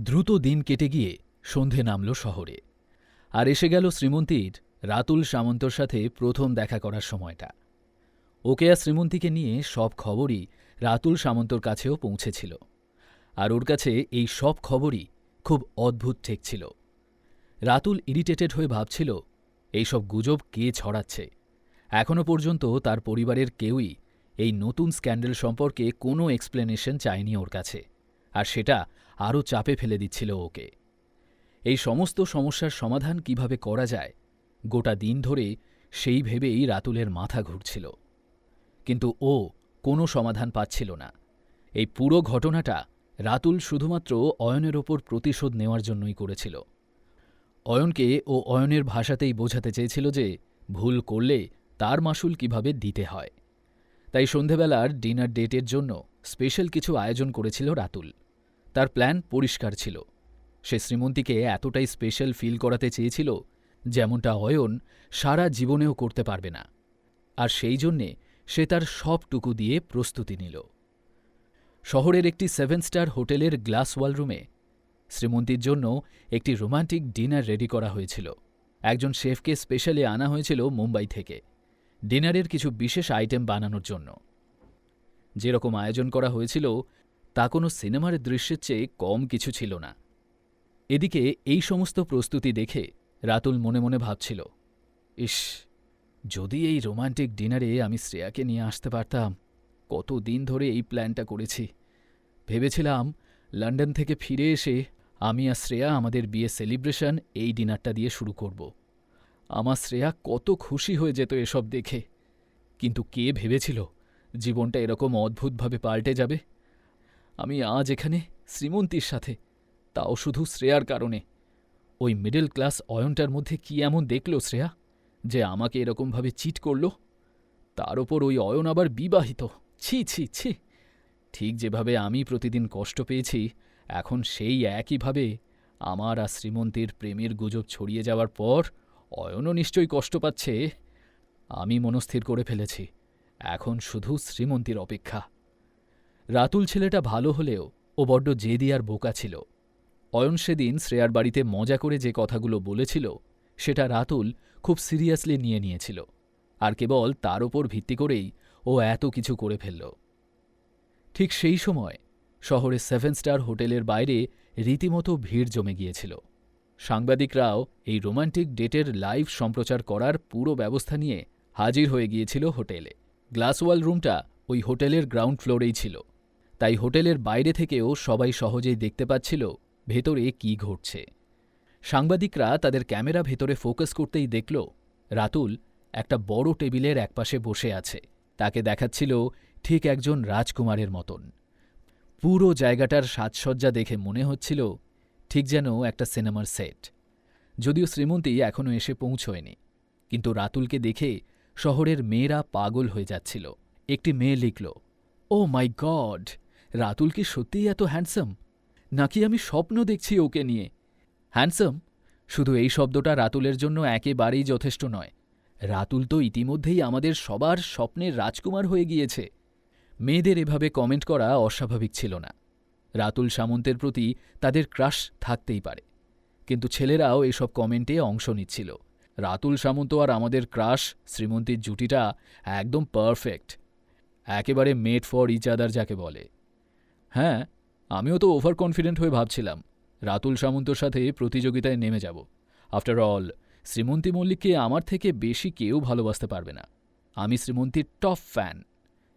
দ্রুত দিন কেটে গিয়ে সন্ধে নামল শহরে। আর এসে গেল শ্রীমন্তীর, রাতুল সামন্তর সাথে প্রথম দেখা করার সময়টা। ওকে আর শ্রীমন্তীকে নিয়ে সব খবরই রাতুল সামন্তর কাছেও পৌঁছেছিল। আর ওর কাছে এই সব খবরই খুব অদ্ভুত ঠেকছিল রাতুল ইরিটেটেড হয়ে ভাবছিল, এইসব গুজব কে ছড়াচ্ছে? এখনও পর্যন্ত তার পরিবারের কেউই এই নতুন স্ক্যান্ডেল সম্পর্কে কোনো এক্সপ্লেনেশন চায়নি ওর কাছে। আর সেটা আরও চাপে ফেলে দিচ্ছিল ওকে। এই সমস্ত সমস্যার সমাধান কীভাবে করা যায়, গোটা দিন ধরে সেই ভেবেই রাতুলের মাথা ঘুরছিল। কিন্তু ও কোনো সমাধান পাচ্ছিল না। এই পুরো ঘটনাটা রাতুল শুধুমাত্র অয়নের ওপর প্রতিশোধ নেওয়ার জন্যই করেছিল। অয়নকে ও অয়নের ভাষাতেই বোঝাতে চেয়েছিল যে ভুল করলে তার মাসুল কীভাবে দিতে হয়। তাই সন্ধেবেলার ডিনার ডেটের জন্য স্পেশাল কিছু আয়োজন করেছিল রাতুল। তার প্ল্যান পরিষ্কার ছিল। সে শ্রীমন্তীকে এতটাই স্পেশাল ফিল করাতে চেয়েছিল, যেমনটা অয়ন সারা জীবনেও করতে পারবে না। আর সেই জন্যে সে তার সবটুকু দিয়ে প্রস্তুতি নিল। শহরের একটি সেভেন স্টার হোটেলের গ্লাস ওয়াল রুমে শ্রীমন্তীর জন্য একটি রোমান্টিক ডিনার রেডি করা হয়েছিল। একজন শেফকে স্পেশালি আনা হয়েছিল মুম্বাই থেকে ডিনারের কিছু বিশেষ আইটেম বানানোর জন্য। যেরকম আয়োজন করা হয়েছিল তা কোনো সিনেমার দৃশ্যের চেয়ে কম কিছু ছিল না। এদিকে এই সমস্ত প্রস্তুতি দেখে রাতুল মনে মনে ভাবছিল, ইস, যদি এই রোমান্টিক ডিনারে আমি শ্রেয়াকে নিয়ে আসতে পারতাম, কত দিন ধরে এই প্ল্যানটা করেছি। ভেবেছিলাম লন্ডন থেকে ফিরে এসে আমি আর শ্রেয়া আমাদের বিয়ে সেলিব্রেশন এই ডিনারটা দিয়ে শুরু করব। আমার শ্রেয়া কত খুশি হয়ে যেত এসব দেখে। কিন্তু কে ভেবেছিল জীবনটা এরকম অদ্ভুতভাবে পাল্টে যাবে? আমি আজ এখানে শ্রীমন্তীর সাথে, তাও শুধু শ্রেয়ার কারণে। ওই মিডল ক্লাস অয়নটার মধ্যে কি এমন দেখল শ্রেয়া, যে আমাকে এরকমভাবে চিট করল? তার ওপর ওই অয়ন আবার বিবাহিত। ছি ছি ছি। ঠিক যেভাবে আমি প্রতিদিন কষ্ট পেয়েছি, এখন সেই একইভাবে আমার আর শ্রীমন্তীর প্রেমের গুজব ছড়িয়ে যাওয়ার পর অয়নও নিশ্চয়ই কষ্ট পাচ্ছে। আমি মনস্থির করে ফেলেছি। এখন শুধু শ্রীমন্তীর অপেক্ষা। রাতুল ছেলেটা ভালো হলেও ও বড্ড জেদি আর বোকা ছিল। অয়ন সেদিন শ্রেয়ার বাড়িতে মজা করে যে কথাগুলো বলেছিল, সেটা রাতুল খুব সিরিয়াসলি নিয়ে নিয়েছিল, আর কেবল তার ওপর ভিত্তি করেই ও এত কিছু করে ফেলল। ঠিক সেই সময় শহরের সেভেন স্টার হোটেলের বাইরে রীতিমতো ভিড় জমে গিয়েছিল। সাংবাদিকরাও এই রোমান্টিক ডেটের লাইভ সম্প্রচার করার পুরো ব্যবস্থা নিয়ে হাজির হয়ে গিয়েছিল হোটেলে। গ্লাসওয়াল রুমটা ওই হোটেলের গ্রাউন্ড ফ্লোরেই ছিল। তাই হোটেলের বাইরে থেকেও সবাই সহজেই দেখতে পাচ্ছিল ভেতরে কি ঘটছে। সাংবাদিকরা তাদের ক্যামেরা ভেতরে ফোকাস করতেই দেখল, রাতুল একটা বড় টেবিলের একপাশে বসে আছে। তাকে দেখাচ্ছিল ঠিক একজন রাজকুমারের মতন। পুরো জায়গাটার সাজসজ্জা দেখে মনে হচ্ছিল ঠিক যেন একটা সিনেমার সেট। যদিও শ্রীমন্তী এখনও এসে পৌঁছয়নি, কিন্তু রাতুলকে দেখে শহরের মেয়েরা পাগল হয়ে যাচ্ছিল। একটি মেয়ে লিখল ও মাই গড রাতুল কি সত্যিই এত হ্যান্ডসাম নাকি আমি স্বপ্ন দেখছি ওকে নিয়ে? হ্যান্ডসাম শুধু এই শব্দটা রাতুলের জন্য একেবারেই যথেষ্ট নয়। রাতুল তো ইতিমধ্যেই আমাদের সবার স্বপ্নের রাজকুমার হয়ে গিয়েছে। মেয়েদের এভাবে কমেন্ট করা অস্বাভাবিক ছিল না। রাতুল সামন্তের প্রতি তাদের ক্রাশ থাকতেই পারে। কিন্তু ছেলেরাও এসব কমেন্টে অংশ নিচ্ছিল। রাতুল সামন্ত আর আমাদের ক্রাশ শ্রীমন্তীর জুটিটা একদম পারফেক্ট একেবারে মেড ফর ইচ আদার যাকে বলে। হ্যাঁ আমিও তো ওভার কনফিডেন্ট হয়ে ভাবছিলাম। রাতুল সামন্তর সাথে প্রতিযোগিতায় নেমে যাব। আফটার অল শ্রীমন্তী মল্লিককে আমার থেকে বেশি কেউ ভালোবাসতে পারবে না। আমি শ্রীমন্তীর টপ ফ্যান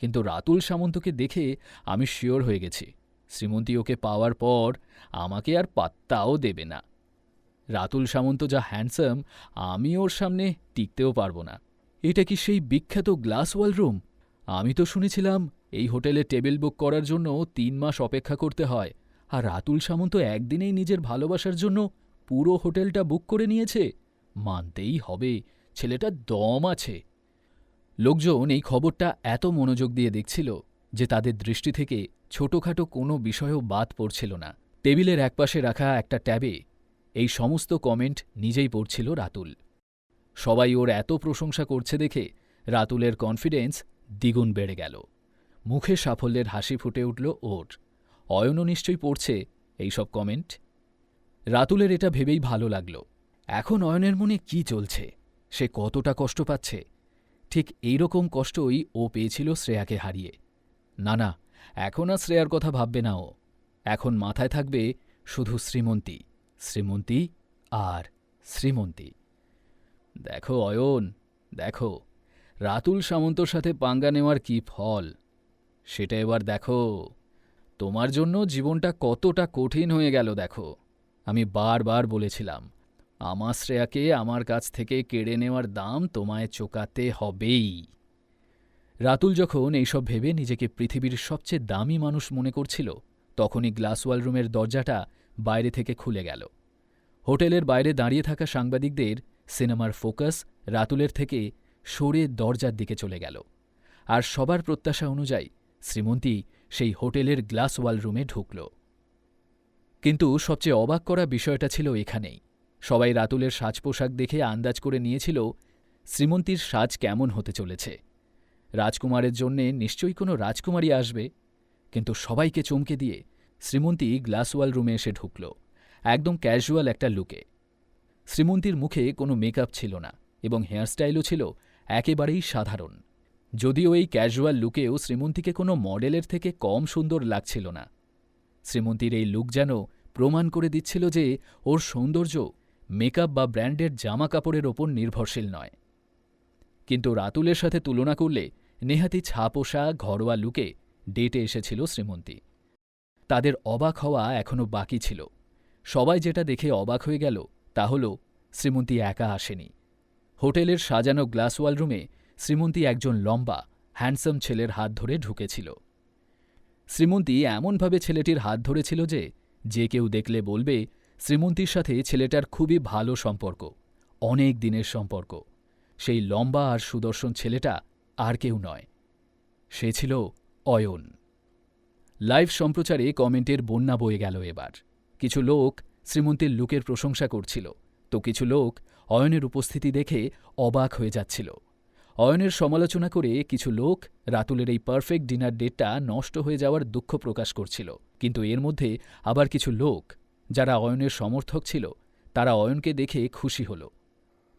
কিন্তু রাতুল সামন্তকে দেখে আমি শিওর হয়ে গেছি। শ্রীমন্তী ওকে পাওয়ার পর আমাকে আর পাত্তাও দেবে না। রাতুল সামন্ত যা হ্যান্ডসাম আমি ওর সামনে টিকতেও পারব না। এটা কি সেই বিখ্যাত গ্লাস ওয়াল রুম আমি তো শুনেছিলাম এই হোটেলে টেবিল বুক করার জন্য তিন মাস অপেক্ষা করতে হয়। আর রাতুল সামন্ত একদিনেই নিজের ভালোবাসার জন্য পুরো হোটেলটা বুক করে নিয়েছে। মানতেই হবে, ছেলেটা দম আছে। লোকজন এই খবরটা এত মনোযোগ দিয়ে দেখছিল যে তাদের দৃষ্টি থেকে ছোটখাটো কোনো বিষয়ও বাদ পড়ছিল না। টেবিলের একপাশে রাখা একটা ট্যাবে এই সমস্ত কমেন্ট নিজেই পড়ছিল রাতুল। সবাই ওর এত প্রশংসা করছে দেখে রাতুলের কনফিডেন্স দ্বিগুণ বেড়ে গেল। মুখে সাফল্যের হাসি ফুটে উঠল ওর। অয়নও নিশ্চয়ই পড়ছে এইসব কমেন্ট রাতুলের এটা ভেবেই ভালো লাগল। এখন অয়নের মনে কি চলছে? সে কতটা কষ্ট পাচ্ছে? ঠিক এই রকম কষ্টই ও পেয়েছিল শ্রেয়াকে হারিয়ে। না না, এখন আর শ্রেয়ার কথা ভাববে না ও। এখন মাথায় থাকবে শুধু শ্রীমন্তী শ্রীমন্তী আর শ্রীমন্তী। দেখো অয়ন, দেখো, রাতুল সামন্তর সাথে পাঙ্গা নেওয়ার কি ফল? সেটা এবার দেখো। তোমার জন্য জীবনটা কতটা কঠিন হয়ে গেল দেখো। আমি বারবার বলেছিলাম, আমার শ্রেয়াকে আমার কাছ থেকে কেড়ে নেওয়ার দাম তোমায় চোকাতে হবেই। রাতুল যখন এইসব ভেবে নিজেকে পৃথিবীর সবচেয়ে দামি মানুষ মনে করছিল, তখনই গ্লাসওয়াল রুমের দরজাটা বাইরে থেকে খুলে গেল। হোটেলের বাইরে দাঁড়িয়ে থাকা সাংবাদিকদের সিনেমার ফোকাস রাতুলের থেকে সরে দরজার দিকে চলে গেল। আর সবার প্রত্যাশা অনুযায়ী শ্রীমন্তী সেই হোটেলের গ্লাসওয়াল রুমে ঢুকল। কিন্তু সবচেয়ে অবাক করা বিষয়টা ছিল এখানেই। সবাই রাতুলের সাজ পোশাক দেখে আন্দাজ করে নিয়েছিল শ্রীমন্তীর সাজ কেমন হতে চলেছে। রাজকুমারের জন্যে নিশ্চয়ই কোনো রাজকুমারী আসবে, কিন্তু সবাইকে চমকে দিয়ে শ্রীমন্তী গ্লাসওয়াল রুমে এসে ঢুকল, একদম ক্যাজুয়াল একটা লুকে। শ্রীমন্তীর মুখে কোনো মেকআপ ছিল না এবং হেয়ারস্টাইলও ছিল একেবারেই সাধারণ। যদিও এই ক্যাজুয়াল লুকেও শ্রীমন্তীকে কোনো মডেলের থেকে কম সুন্দর লাগছিল না। শ্রীমন্তীর এই লুক যেন প্রমাণ করে দিচ্ছিল যে ওর সৌন্দর্য মেকআপ বা ব্র্যান্ডের জামা কাপড়ের ওপর নির্ভরশীল নয়। কিন্তু রাতুলের সাথে তুলনা করলে নেহাতি ছাপোষা, ঘরোয়া লুকে ডেটে এসেছিল শ্রীমন্তী। তাদের অবাক হওয়া এখনও বাকি ছিল। সবাই যেটা দেখে অবাক হয়ে গেল তা হল, শ্রীমন্তী একা আসেনি। হোটেলের সাজানো গ্লাসওয়াল রুমে শ্রীমন্তী একজন লম্বা, হ্যান্ডসাম ছেলের হাত ধরে ঢুকেছিল। শ্রীমন্তী এমনভাবে ছেলেটির হাত ধরেছিল যে যে কেউ দেখলে বলবে, শ্রীমন্তীর সাথে ছেলেটার খুবই ভালো সম্পর্ক, অনেক দিনের সম্পর্ক। সেই লম্বা আর সুদর্শন ছেলেটা আর কেউ নয়। সে ছিল অয়ন। লাইভ সম্প্রচারে কমেন্টের বন্যা বয়ে গেল এবার। কিছু লোক শ্রীমন্তীর লুকের প্রশংসা করছিল, তো কিছু লোক অয়নের উপস্থিতি দেখে অবাক হয়ে যাচ্ছিল। অয়নের সমালোচনা করে কিছু লোক রাতুলের এই পারফেক্ট ডিনার ডেটটা নষ্ট হয়ে যাওয়ার দুঃখ প্রকাশ করছিল। কিন্তু এর মধ্যে আবার কিছু লোক, যারা অয়নের সমর্থক ছিল, তারা অয়নকে দেখে খুশি হল।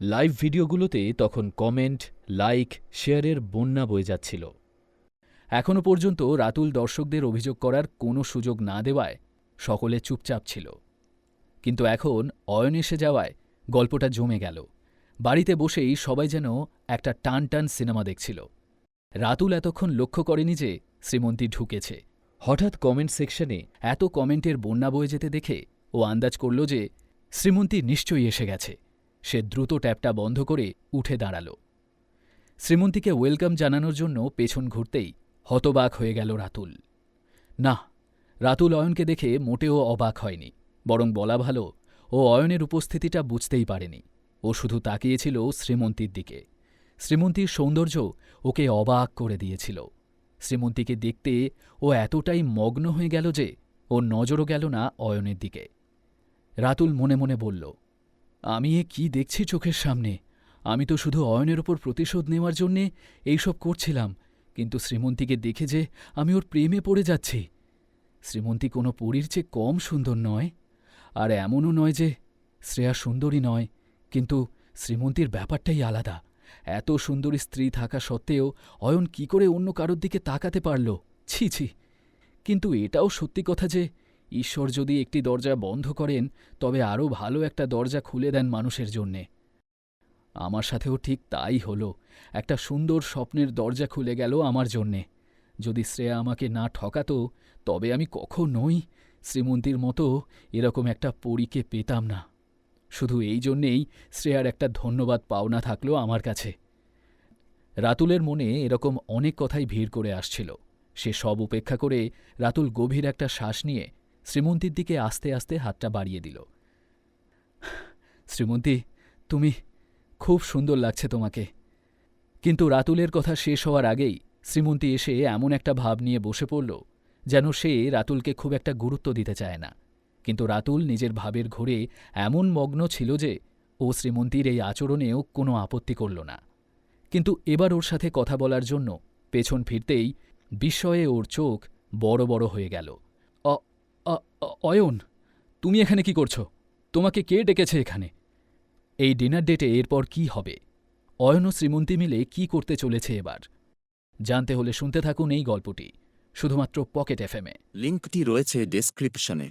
লাইভ ভিডিওগুলোতে তখন কমেন্ট, লাইক, শেয়ারের বন্যা বয়ে যাচ্ছিল। এখনও পর্যন্ত রাতুল দর্শকদের অভিযোগ করার কোনো সুযোগ না দেওয়ায় সকলে চুপচাপ ছিল। কিন্তু এখন অয়ন এসে যাওয়ায় গল্পটা জমে গেল। বাড়িতে বসেই সবাই যেন একটা টান টান সিনেমা দেখছিল। রাতুল এতক্ষণ লক্ষ্য করেনি যে শ্রীমন্তী ঢুকেছে। হঠাৎ কমেন্ট সেকশনে এত কমেন্টের বন্যা বয়ে যেতে দেখে ও আন্দাজ করল যে শ্রীমন্তী নিশ্চয়ই এসে গেছে। সে দ্রুত ট্যাপটা বন্ধ করে উঠে দাঁড়াল। শ্রীমন্তীকে ওয়েলকাম জানানোর জন্য পেছন ঘুরতেই হতবাক হয়ে গেল রাতুল। না, রাতুল অয়নকে দেখে মোটেও অবাক হয়নি, বরং বলা ভালো ও অয়নের উপস্থিতিটা বুঝতেই পারেনি। ও শুধু তাকিয়েছিল শ্রীমন্তীর দিকে। শ্রীমন্তীর সৌন্দর্য ওকে অবাক করে দিয়েছিল। শ্রীমন্তীকে দেখতে ও এতটাই মগ্ন হয়ে গেল যে ওর নজরও গেল না অয়নের দিকে। রাতুল মনে মনে বলল, আমি এ কি দেখছি চোখের সামনে? আমি তো শুধু অয়নের ওপর প্রতিশোধ নেওয়ার জন্যে এইসব করছিলাম, কিন্তু শ্রীমন্তীকে দেখে যে আমি ওর প্রেমে পড়ে যাচ্ছি। শ্রীমন্তী কোনো পরীর চেয়ে কম সুন্দর নয়, আর এমনও নয় যে শ্রেয়া সুন্দরী নয় কিন্তু শ্রীমন্তীর ব্যাপারটাই আলাদা। এত সুন্দরী স্ত্রী থাকা সত্ত্বেও অয়ন কি করে অন্য কারোর দিকে তাকাতে পারল? ছি ছি। কিন্তু এটাও সত্যি কথা যে, ঈশ্বর যদি একটি দরজা বন্ধ করেন, তবে আরও ভালো একটা দরজা খুলে দেন মানুষের জন্যে। আমার সাথেও ঠিক তাই হলো। একটা সুন্দর স্বপ্নের দরজা খুলে গেল আমার জন্যে। যদি শ্রেয়া আমাকে না ঠকাতো, তবে আমি কখনোই শ্রীমন্তীর মতো এরকম একটা পরীকে পেতাম না। শুধু এই জন্যেই শ্রেয়ার একটা ধন্যবাদ পাওনা থাকল আমার কাছে। রাতুলের মনে এরকম অনেক কথাই ভিড় করে আসছিল। সে সব উপেক্ষা করে রাতুল গভীর একটা শ্বাস নিয়ে শ্রীমন্তীর দিকে আস্তে আস্তে হাতটা বাড়িয়ে দিল। শ্রীমন্তী, তুমি খুব সুন্দর লাগছে তোমাকে। কিন্তু রাতুলের কথা শেষ হওয়ার আগেই শ্রীমন্তী এসে এমন একটা ভাব নিয়ে বসে পড়ল, যেন সে রাতুলকে খুব একটা গুরুত্ব দিতে চায় না। কিন্তু রাতুল নিজের ভাবের ঘোরে এমন মগ্ন ছিল যে ও শ্রীমন্তীর এই আচরণেও কোনো আপত্তি করল না। কিন্তু এবার ওর সাথে কথা বলার জন্য পেছন ফিরতেই বিস্ময়ে ওর চোখ বড় বড় হয়ে গেল। অয়ন, তুমি এখানে কি করছ? তোমাকে কে ডেকেছে এখানে? এই ডিনার ডেটে এরপর কি হবে? অয়ন ও শ্রীমন্তী মিলে কি করতে চলেছে এবার? জানতে হলে শুনতে থাকুন এই গল্পটি, শুধুমাত্র পকেট এফ এফএমে লিঙ্কটি রয়েছে ডেসক্রিপশনে।